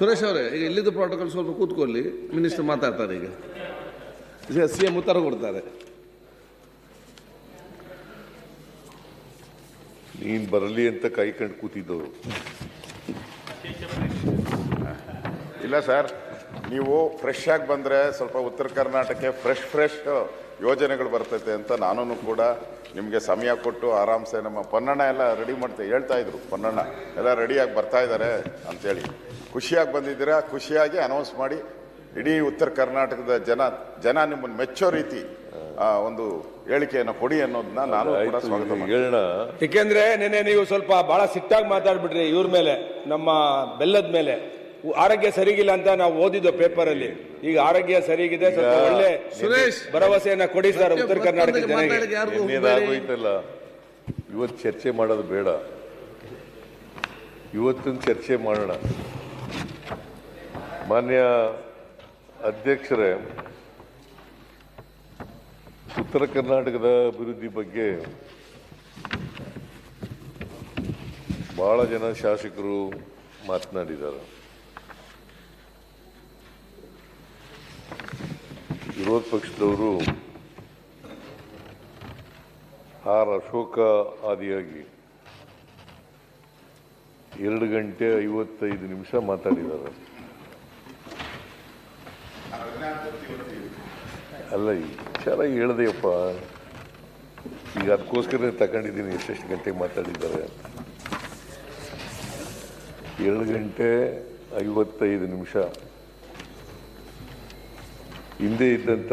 ಸುರೇಶ್ ಅವರೇ, ಈಗ ಇಲ್ಲಿದ್ದು ಪ್ರೋಟೋಕಾಲ್ ಸ್ವಲ್ಪ ಕೂತ್ಕೊಳ್ಳಿ ಮಿನಿಸ್ಟರ್ ಮಾತಾಡ್ತಾರೆ ಈಗ. ಈಗ ಸಿ ಎಂ ಉತ್ತರ ಕೊಡ್ತಾರೆ. ನೀನು ಬರಲಿ ಅಂತ ಕೈ ಕಂಡು ಕೂತಿದ್ದವರು. ಇಲ್ಲ ಸರ್, ನೀವು ಫ್ರೆಶ್ ಆಗಿ ಬಂದರೆ ಸ್ವಲ್ಪ ಉತ್ತರ ಕರ್ನಾಟಕಕ್ಕೆ ಫ್ರೆಶ್ ಫ್ರೆಶ್ ಯೋಜನೆಗಳು ಬರ್ತೈತೆ ಅಂತ ನಾನು ಕೂಡ ನಿಮಗೆ ಸಮಯ ಕೊಟ್ಟು ಆರಾಮ್ಸೆ ನಮ್ಮ ಪೊನ್ನಣ್ಣ ಎಲ್ಲ ರೆಡಿ ಮಾಡ್ತೇವೆ ಹೇಳ್ತಾ ಇದ್ರು. ಪೊನ್ನಣ್ಣ, ಎಲ್ಲ ರೆಡಿಯಾಗಿ ಬರ್ತಾ ಇದ್ದಾರೆ ಅಂತೇಳಿ. ಖುಷಿಯಾಗಿ ಬಂದಿದ್ದೀರಾ? ಖುಷಿಯಾಗಿ ಅನೌನ್ಸ್ ಮಾಡಿ. ಇಡೀ ಉತ್ತರ ಕರ್ನಾಟಕದ ಜನ ಜನ ನಿಮ್ಮನ್ನು ಮೆಚ್ಚೋ ರೀತಿ ಆ, ಒಂದು ಹೇಳಿಕೆಯನ್ನು ಕೊಡಿ ಅನ್ನೋದನ್ನ ನಾನು ಕೂಡ ಸ್ವಾಗತ ಹೇಳೋಣ. ಏಕೆಂದ್ರೆ ನೆನೆ ನೀವು ಸ್ವಲ್ಪ ಬಹಳ ಸಿಟ್ಟಾಗಿ ಮಾತಾಡ್ಬಿಟ್ರಿ ಇವ್ರ ಮೇಲೆ ನಮ್ಮ ಬೆಲ್ಲದ ಮೇಲೆ. ಆರೋಗ್ಯ ಸರಿಗಿಲ್ಲ ಅಂತ ನಾವು ಓದಿದ್ದು ಪೇಪರ್ ಅಲ್ಲಿ ಈಗ ಆರೋಗ್ಯ ಸರಿಗಿದೆ ಸ್ವಲ್ಪ ಒಳ್ಳೆ ಸುರೇಶ್ ಭರವಸೆಯನ್ನ ಕೊಡಿ ಸರ್ ಉತ್ತರ ಕರ್ನಾಟಕ. ಇನ್ನೇನಾಗೋಯ್ತಲ್ಲ ಇವತ್ತು ಚರ್ಚೆ ಮಾಡೋದು ಬೇಡ. ಇವತ್ತಿನ ಚರ್ಚೆ ಮಾಡೋಣ. ಮಾನ್ಯ ಅಧ್ಯಕ್ಷರೇ, ಉತ್ತರ ಕರ್ನಾಟಕದ ಅಭಿವೃದ್ಧಿ ಬಗ್ಗೆ ಬಹಳ ಜನ ಶಾಸಕರು ಮಾತನಾಡಿದ್ದಾರೆ. ವಿರೋಧ ಪಕ್ಷದವರು ಆರ್ ಅಶೋಕ ಆದಿಯಾಗಿ ಎರಡು ಗಂಟೆ ಐವತ್ತೈದು ನಿಮಿಷ ಮಾತಾಡಿದ್ದಾರೆ. ಅಲ್ಲ, ಈ ವಿಚಾರ ಹೇಳ್ದೆಯಪ್ಪ. ಈಗ ಅದಕ್ಕೋಸ್ಕರ ತಗೊಂಡಿದ್ದೀನಿ, ಎಷ್ಟೆಷ್ಟು ಗಂಟೆಗೆ ಮಾತಾಡಿದ್ದಾರೆ ಏಳು ಗಂಟೆ ಐವತ್ತೈದು ನಿಮಿಷ. ಹಿಂದೆ ಇದ್ದಂಥ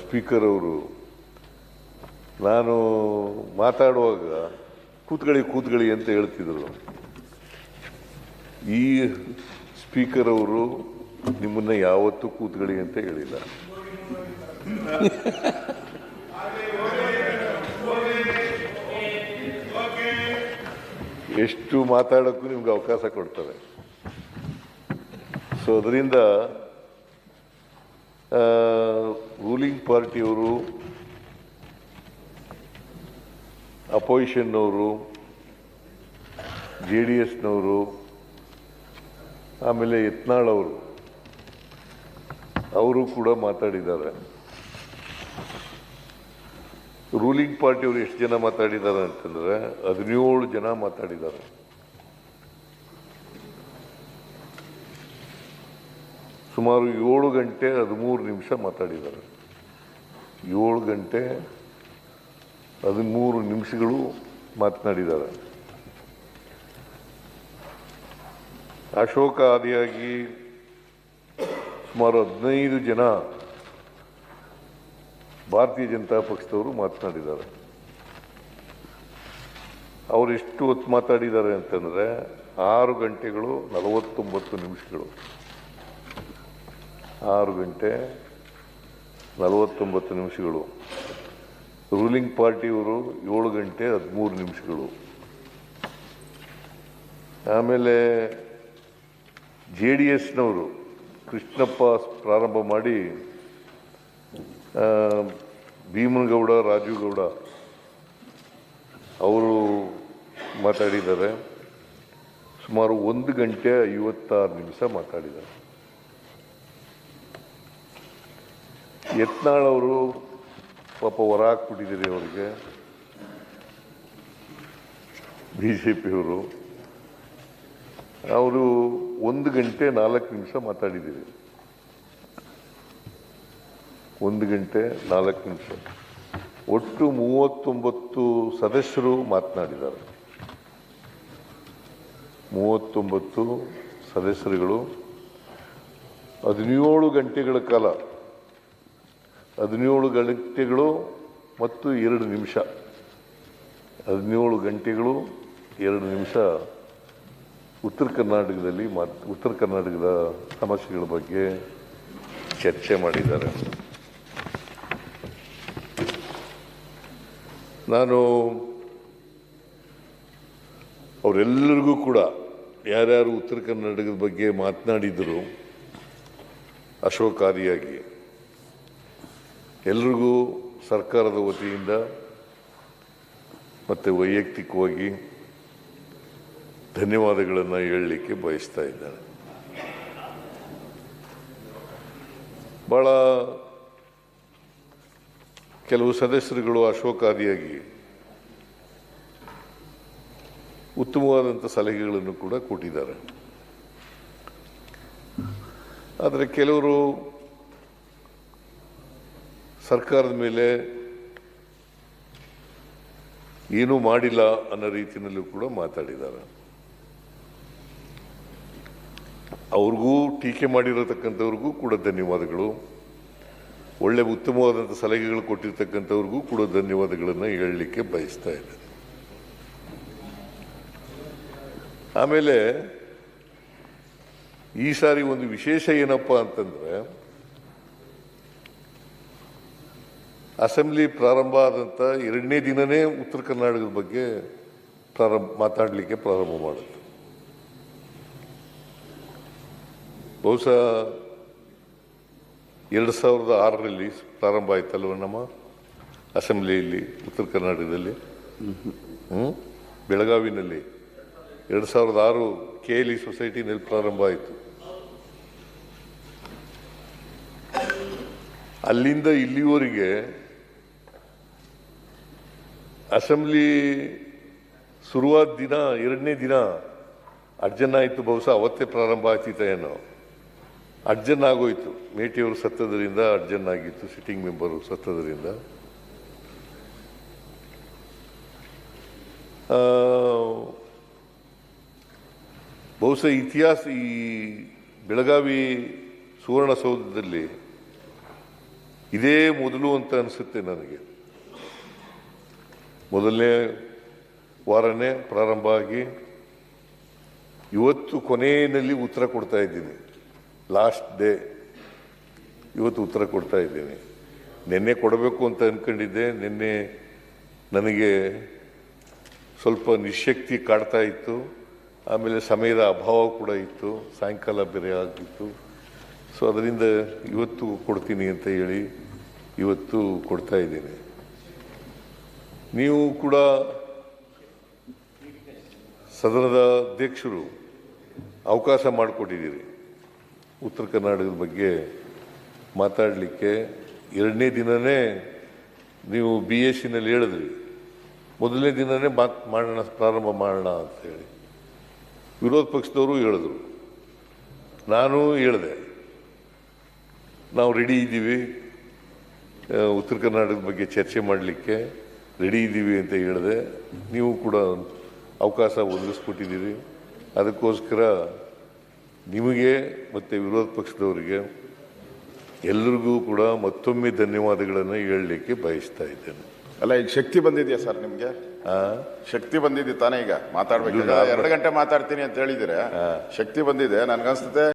ಸ್ಪೀಕರ್ ಅವರು, ನಾನು ಮಾತಾಡುವಾಗ ಕೂತ್ಗಳಿ ಕೂತ್ಗಳಿ ಅಂತ ಹೇಳ್ತಿದ್ರು. ಈ ಸ್ಪೀಕರ್ ಅವರು ನಿಮ್ಮನ್ನ ಯಾವತ್ತೂ ಕೂತ್ಕೊಳ್ಳಿ ಅಂತ ಹೇಳಿಲ್ಲ. ಎಷ್ಟು ಮಾತಾಡೋಕ್ಕೂ ನಿಮ್ಗೆ ಅವಕಾಶ ಕೊಡ್ತಾರೆ ಸೊ ಅದರಿಂದ ರೂಲಿಂಗ್ ಪಾರ್ಟಿಯವರು ಅಪೋಸಿಷನ್ನವರು ಜೆ ಡಿ ಎಸ್ನವರು ಆಮೇಲೆ ಯತ್ನಾಳ್ ಅವರು ಅವರು ಕೂಡ ಮಾತಾಡಿದ್ದಾರೆ. ರೂಲಿಂಗ್ ಪಾರ್ಟಿಯವರು ಎಷ್ಟು ಜನ ಮಾತಾಡಿದ್ದಾರೆ ಅಂತಂದ್ರೆ ಹದಿನೇಳು ಜನ ಮಾತಾಡಿದ್ದಾರೆ. ಸುಮಾರು ಏಳು ಗಂಟೆ ಹದಿಮೂರು ನಿಮಿಷ ಮಾತಾಡಿದ್ದಾರೆ. ಏಳು ಗಂಟೆ ಹದಿಮೂರು ನಿಮಿಷಗಳು ಮಾತನಾಡಿದ್ದಾರೆ. ಅಶೋಕ ಆದಿಯಾಗಿ ಸುಮಾರು ಹದಿನೈದು ಜನ ಭಾರತೀಯ ಜನತಾ ಪಕ್ಷದವರು ಮಾತನಾಡಿದ್ದಾರೆ. ಅವರು ಎಷ್ಟು ಹೊತ್ತು ಮಾತಾಡಿದ್ದಾರೆ ಅಂತಂದರೆ ಆರು ಗಂಟೆಗಳು ನಲವತ್ತೊಂಬತ್ತು ನಿಮಿಷಗಳು. ಆರು ಗಂಟೆ ನಲವತ್ತೊಂಬತ್ತು ನಿಮಿಷಗಳು. ರೂಲಿಂಗ್ ಪಾರ್ಟಿಯವರು ಏಳು ಗಂಟೆ ಹದಿಮೂರು ನಿಮಿಷಗಳು. ಆಮೇಲೆ ಜೆ ಡಿ ಎಸ್ನವರು ಕೃಷ್ಣಪ್ಪ ಪ್ರಾರಂಭ ಮಾಡಿ ಭೀಮನಗೌಡ ರಾಜು ಗೌಡ ಅವರು ಮಾತಾಡಿದ್ದಾರೆ. ಸುಮಾರು ಒಂದು ಗಂಟೆ ಐವತ್ತಾರು ನಿಮಿಷ ಮಾತಾಡಿದ್ದಾರೆ. ಯತ್ನಾಳ್ ಅವರು ಪಾಪ ಹೊರ ಹಾಕ್ಬಿಟ್ಟಿದ್ದೀರಿ ಅವರಿಗೆ. ಬಿ ಜೆ ಪಿಯವರು ಅವರು ಒಂದು ಗಂಟೆ ನಾಲ್ಕು ನಿಮಿಷ ಮಾತಾಡಿದ್ದೀವಿ ಒಂದು ಗಂಟೆ ನಾಲ್ಕು ನಿಮಿಷ. ಒಟ್ಟು ಮೂವತ್ತೊಂಬತ್ತು ಸದಸ್ಯರು ಮಾತನಾಡಿದ್ದಾರೆ. ಮೂವತ್ತೊಂಬತ್ತು ಸದಸ್ಯರುಗಳು. ಹದಿನೇಳು ಗಂಟೆಗಳ ಕಾಲ. ಹದಿನೇಳು ಗಂಟೆಗಳು ಮತ್ತು ಎರಡು ನಿಮಿಷ. ಹದಿನೇಳು ಗಂಟೆಗಳು, ಎರಡು ನಿಮಿಷ. ಉತ್ತರ ಕರ್ನಾಟಕದಲ್ಲಿ ಉತ್ತರ ಕರ್ನಾಟಕದ ಸಮಸ್ಯೆಗಳ ಬಗ್ಗೆ ಚರ್ಚೆ ಮಾಡಿದ್ದಾರೆ. ನಾನು ಅವರೆಲ್ಲರಿಗೂ ಕೂಡ ಯಾರ್ಯಾರು ಉತ್ತರ ಕರ್ನಾಟಕದ ಬಗ್ಗೆ ಮಾತನಾಡಿದರು, ಅಶೋಕಾರಿಯಾಗಿ, ಎಲ್ರಿಗೂ ಸರ್ಕಾರದ ವತಿಯಿಂದ ಮತ್ತು ವೈಯಕ್ತಿಕವಾಗಿ ಧನ್ಯವಾದಗಳನ್ನು ಹೇಳಲಿಕ್ಕೆ ಬಯಸ್ತಾ ಇದ್ದಾನೆ. ಭಾಳ ಕೆಲವು ಸದಸ್ಯರುಗಳು ಅಶೋಕಾದಿಯಾಗಿ ಉತ್ತಮವಾದಂಥ ಸಲಹೆಗಳನ್ನು ಕೂಡ ಕೊಟ್ಟಿದ್ದಾರೆ. ಆದರೆ ಕೆಲವರು ಸರ್ಕಾರದ ಮೇಲೆ ಏನೂ ಮಾಡಿಲ್ಲ ಅನ್ನೋ ರೀತಿಯಲ್ಲೂ ಕೂಡ ಮಾತಾಡಿದ್ದಾರೆ. ಅವ್ರಿಗೂ ಟೀಕೆ ಮಾಡಿರತಕ್ಕಂಥವ್ರಿಗೂ ಕೂಡ ಧನ್ಯವಾದಗಳು. ಒಳ್ಳೆ ಉತ್ತಮವಾದಂಥ ಸಲಹೆಗಳು ಕೊಟ್ಟಿರ್ತಕ್ಕಂಥವ್ರಿಗೂ ಕೂಡ ಧನ್ಯವಾದಗಳನ್ನು ಹೇಳಲಿಕ್ಕೆ ಬಯಸ್ತಾ ಇದ್ದೇನೆ. ಆಮೇಲೆ, ಈ ಸಾರಿ ಒಂದು ವಿಶೇಷ ಏನಪ್ಪ ಅಂತಂದರೆ, ಅಸೆಂಬ್ಲಿ ಪ್ರಾರಂಭ ಆದಂಥ ಎರಡನೇ ದಿನನೇ ಉತ್ತರ ಕರ್ನಾಟಕದ ಬಗ್ಗೆ ಪ್ರಾರಂಭ, ಮಾತಾಡಲಿಕ್ಕೆ ಪ್ರಾರಂಭ ಮಾಡುತ್ತೆ ಬಹುಶಃ ಎರಡು ಸಾವಿರದ ಆರರಲ್ಲಿ ಪ್ರಾರಂಭ ಆಯ್ತಲ್ವ ನಮ್ಮ ಅಸೆಂಬ್ಲಿಯಲ್ಲಿ ಉತ್ತರ ಕರ್ನಾಟಕದಲ್ಲಿ? ಬೆಳಗಾವಿನಲ್ಲಿ. ಎರಡು ಸಾವಿರದ ಆರು ಕೆ ಎಲ್ ಇ ಸೊಸೈಟಿನಲ್ಲಿ ಪ್ರಾರಂಭ ಆಯಿತು. ಅಲ್ಲಿಂದ ಇಲ್ಲಿವರೆಗೆ ಅಸೆಂಬ್ಲಿ ಶುರುವಾದ ದಿನ, ಎರಡನೇ ದಿನ ಅರ್ಜನ್ ಆಯಿತು, ಬಹುಶಃ ಅವತ್ತೇ ಪ್ರಾರಂಭ ಆಯ್ತಿತ್ತ ಏನೋ ಅರ್ಜನ್ ಆಗೋಯ್ತು. ಮೇಟಿಯವರು ಸತ್ತದರಿಂದ ಅರ್ಜನ್ ಆಗಿತ್ತು ಸಿಟ್ಟಿಂಗ್ ಮೆಂಬರು ಸತ್ತದ್ರಿಂದ. ಬಹುಶಃ ಇತಿಹಾಸ ಈ ಬೆಳಗಾವಿ ಸುವರ್ಣಸೌಧದಲ್ಲಿ ಇದೇ ಮೊದಲು ಅಂತ ಅನಿಸುತ್ತೆ ನನಗೆ. ಮೊದಲನೇ ವಾರನೇ ಪ್ರಾರಂಭ ಆಗಿ ಇವತ್ತು ಕೊನೆಯಲ್ಲಿ ಉತ್ತರ ಕೊಡ್ತಾ ಇದ್ದೀನಿ. ಲಾಸ್ಟ್ ಡೇ ಇವತ್ತು ಉತ್ತರ ಕೊಡ್ತಾ ಇದ್ದೀನಿ. ನಿನ್ನೆ ಕೊಡಬೇಕು ಅಂತ ಅಂದ್ಕೊಂಡಿದ್ದೆ ನಿನ್ನೆ ನನಗೆ ಸ್ವಲ್ಪ ನಿಶಕ್ತಿ ಕಾಡ್ತಾ ಇತ್ತು. ಆಮೇಲೆ ಸಮಯದ ಅಭಾವ ಕೂಡ ಇತ್ತು. ಸಾಯಂಕಾಲ ಬೇರೆ ಆಗಿತ್ತು. ಸೊ ಅದರಿಂದ ಇವತ್ತು ಕೊಡ್ತೀನಿ ಅಂತ ಹೇಳಿ ಇವತ್ತು ಕೊಡ್ತಾ ಇದ್ದೀನಿ. ನೀವು ಕೂಡ ಸದನದ ಅಧ್ಯಕ್ಷರು ಅವಕಾಶ ಮಾಡಿಕೊಟ್ಟಿದ್ದೀರಿ. ಉತ್ತರ ಕರ್ನಾಟಕದ ಬಗ್ಗೆ ಮಾತಾಡಲಿಕ್ಕೆ ಎರಡನೇ ದಿನವೇ ನೀವು ಬಿ ಎಸ್ ಸಿನಲ್ಲಿ ಹೇಳಿದ್ರಿ. ಮೊದಲನೇ ದಿನವೇ ಮಾತ್ ಮಾಡೋಣ, ಪ್ರಾರಂಭ ಮಾಡೋಣ ಅಂತ ಹೇಳಿ. ವಿರೋಧ ಪಕ್ಷದವರು ಹೇಳಿದ್ರು. ನಾನು ಹೇಳಿದೆ. ನಾವು ರೆಡಿ ಇದ್ದೀವಿ. ಉತ್ತರ ಕರ್ನಾಟಕದ ಬಗ್ಗೆ ಚರ್ಚೆ ಮಾಡಲಿಕ್ಕೆ ರೆಡಿ ಇದ್ದೀವಿ ಅಂತ ಹೇಳಿದೆ. ನೀವು ಕೂಡ ಅವಕಾಶ ಒದಗಿಸ್ಕೊಟ್ಟಿದ್ದೀರಿ. ಅದಕ್ಕೋಸ್ಕರ ನಿಮಗೆ ಮತ್ತು ವಿರೋಧ ಪಕ್ಷದವರಿಗೆ ಎಲ್ರಿಗೂ ಕೂಡ ಮತ್ತೊಮ್ಮೆ ಧನ್ಯವಾದಗಳನ್ನು ಹೇಳಲಿಕ್ಕೆ ಬಯಸ್ತಾ ಇದ್ದೇನೆ. ಅಲ್ಲ ಈಗ ಶಕ್ತಿ ಬಂದಿದೆಯಾ ಸರ್ ನಿಮಗೆ? ಶಕ್ತಿ ಬಂದಿದೆ ತಾನೇ ಈಗ? ಮಾತಾಡ್ಬೇಕು. ಎರಡು ಗಂಟೆ ಮಾತಾಡ್ತೀನಿ ಅಂತ ಹೇಳಿದ್ರೆ ಶಕ್ತಿ ಬಂದಿದೆ ನನ್ಗನ್ಸ್ತದೆ